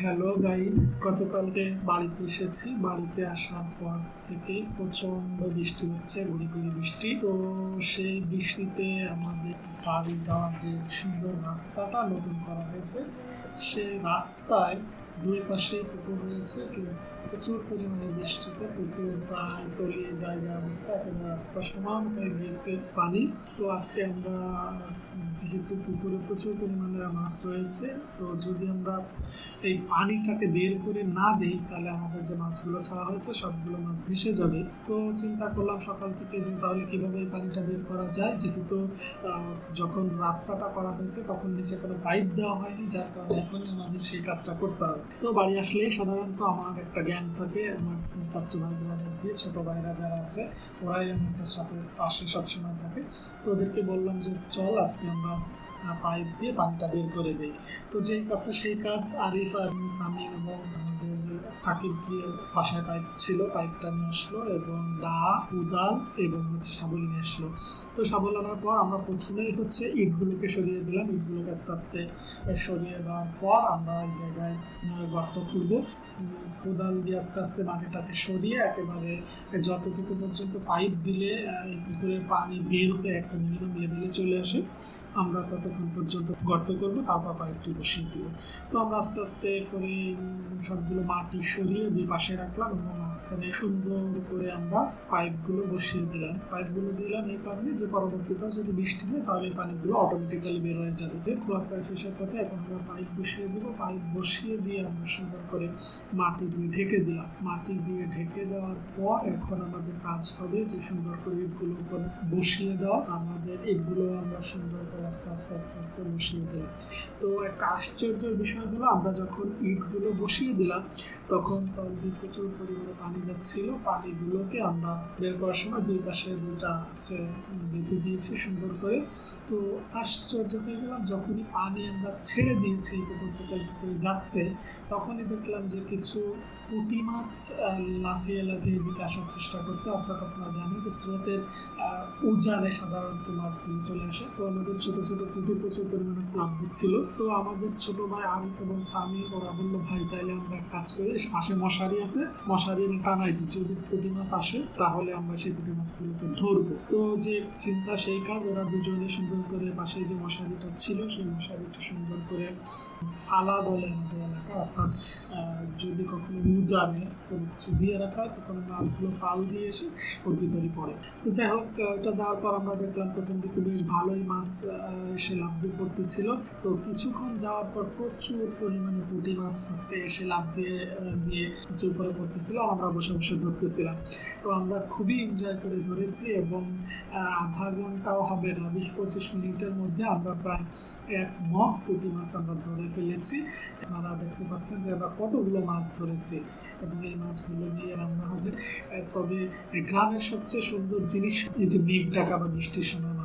Hello guys গতকালকে বাড়িতে এসেছি। বাড়িতে আসার পর থেকে প্রচণ্ড বৃষ্টি হচ্ছে গুড়ি গুড়ি বৃষ্টি। তো সেই বৃষ্টিতে আমাদের বাড়ি যাওয়ার যে সুন্দর রাস্তাটা নতুন করা হয়েছে সেই রাস্তায় দুই পাশে পুকুর রয়েছে। কিন্তু প্রচুর পরিমাণে বৃষ্টিতে পুকুর প্রায় তলিয়ে যায় যে অবস্থা এবং রাস্তা সমান হয়ে গিয়েছে পানি। তো আজকে আমরা, যেহেতু পুকুরে প্রচুর পরিমাণে মাছ রয়েছে, তো যদি আমরা এই পানিটাকে বের করে না দেই, তাহলে আমাদের যে মাছগুলো ছাড়া হয়েছে, সবগুলো মাছ ভেসে যাবে। তো চিন্তা করলাম সকাল থেকে যে তাহলে কীভাবে এই পানিটা বের করা যায়, যেহেতু যখন রাস্তাটা করা হয়েছে, তখন নিচে কোনো পাইপ দেওয়া হয়নি, যার কারণে এখন আমাদের সেই কাজটা করতে হবে। তো বাড়ি আসলে সাধারণত আমার একটা জ্ঞান থাকে, আমার চাষটি ভাই দিয়ে ছোটো ভাইরা যারা আছে, ওরাই আমাদের সাথে পাশে সবসময় থাকে। তো ওদেরকে বললাম যে, চল আজকে আমরা পাইপ দিয়ে পানিটা বের করে দিই। তো যেই কথা, সেই কাজ আরিফ আর সামিম এবং সাকিব গিয়ে বাসায় পাইপ ছিল, পাইপটা নিয়ে আসলো এবং দা, উদাল এবং হচ্ছে শাবল নিয়ে আসলো। তো শাবল আনার পর আমরা প্রথমেই হচ্ছে ইটগুলোকে সরিয়ে দিলাম। ইটগুলোকে আস্তে আস্তে সরিয়ে দেওয়ার পর আমরা এই জায়গায় গর্ত খুলবো কোদাল দিয়ে আস্তে আস্তে মাটিটাকে সরিয়ে একেবারে যতটুকু পর্যন্ত পাইপ দিলে পুকুরের পানি বের হয়ে একটা মিনিমাম লেভেলে চলে আসে, আমরা ততক্ষণ পর্যন্ত গর্ত করব, তারপর পাইপটি বসিয়ে দিব। তো আমরা আস্তে আস্তে করে সবগুলো মাটি সরিয়ে দুই পাশে রাখলাম এবং মাঝখানে সুন্দর করে আমরা পাইপগুলো বসিয়ে দিলাম। পাইপগুলো দিলাম এই কারণে যে পরবর্তীতে যদি বৃষ্টি হয়, তাহলে পানিগুলো অটোমেটিক্যালি বের হয়ে যাবে। খোলা প্রায় শেষের পথে এখন আমরা পাইপ বসিয়ে দিব। পাইপ বসিয়ে দিয়ে আমরা সুন্দর করে মাটি দিয়ে ঢেকে দিলাম। মাটি দিয়ে ঢেকে দেওয়ার পর এখন আমাদের কাজ হবে যে সুন্দর করে উপরে বসিয়ে দেওয়া। আমাদের এগুলো আমরা সুন্দর করে আস্তে আস্তে আস্তে আস্তে বসিয়ে দিলাম। তো একটা আশ্চর্যের বিষয় হলো, আমরা যখন ইটগুলো বসিয়ে দিলাম তখন দিয়ে প্রচুর পরিমাণে পানি যাচ্ছিল। পানিগুলোকে আমরা বের করার সময় দুই পাশে দুটা হচ্ছে বেঁধে দিয়েছি সুন্দর করে। তো আশ্চর্য হয়ে গেলাম, যখনই পানি আমরা ছেড়ে দিয়েছি পুকুর থেকে যাচ্ছে, তখনই দেখলাম যে কিছু পুঁটি মাছ লাফিয়ে লাফিয়ে এদিকে আসার চেষ্টা করছে। অর্থাৎ আপনারা জানেন যে স্রোতের উজানে সাধারণত মাছগুলো চলে আসে। তো আমাদের ছোট ছোট পুঁটি প্রচুর পরিমাণে ফ্লাপ দিচ্ছিল। তো আমাদের ছোট ভাই আরিফ এবং সামি ওরা বলল, ভাই, তাইলে আমরা কাজ করি পাশে মশারি আছে। মশারি এনে টানাই দিই যদি পুঁটি মাছ আসে, তাহলে আমরা সেই পুঁটি মাছগুলোকে ধরবো। তো যে চিন্তা, সেই কাজ ওরা দুজনে সুন্দর করে পাশে যে মশারিটা ছিল, সেই মশারিটা সুন্দর করে ফালা বলে আমাদের এলাকা, অর্থাৎ যদি কখনো কোনো কিছু দিয়ে রাখা হয়, তখন মাছগুলো ফাল দিয়ে এসে ওর ভিতরে পড়ে। তো যাই হোক ওটা দেওয়ার পর আমরা দেখলাম প্রথম দিকে বেশ ভালোই মাছ এসে লাভ দিয়ে পড়তেছিল তো কিছুক্ষণ যাওয়ার পর প্রচুর পরিমাণে পুঁটি মাছ হচ্ছে, এসে লাভ দিয়ে দিয়ে হচ্ছে উপরে পড়তেছিল আমরা বসে বসে ধরতেছিলাম। তো আমরা খুবই এনজয় করে ধরেছি এবং আধা ঘন্টাও হবে না, বিশ পঁচিশ মিনিটের মধ্যে আমরা প্রায় এক মগ পুঁটি মাছ আমরা ধরে ফেলেছি। আপনারা দেখতে পাচ্ছেন যে আমরা কতগুলো মাছ ধরেছি। এবং এই মাছগুলো নিয়ে রান্না হবে। তবে গ্রামের সবচেয়ে সুন্দর জিনিস এই যে মেঘ ডাকা বা বৃষ্টির সময়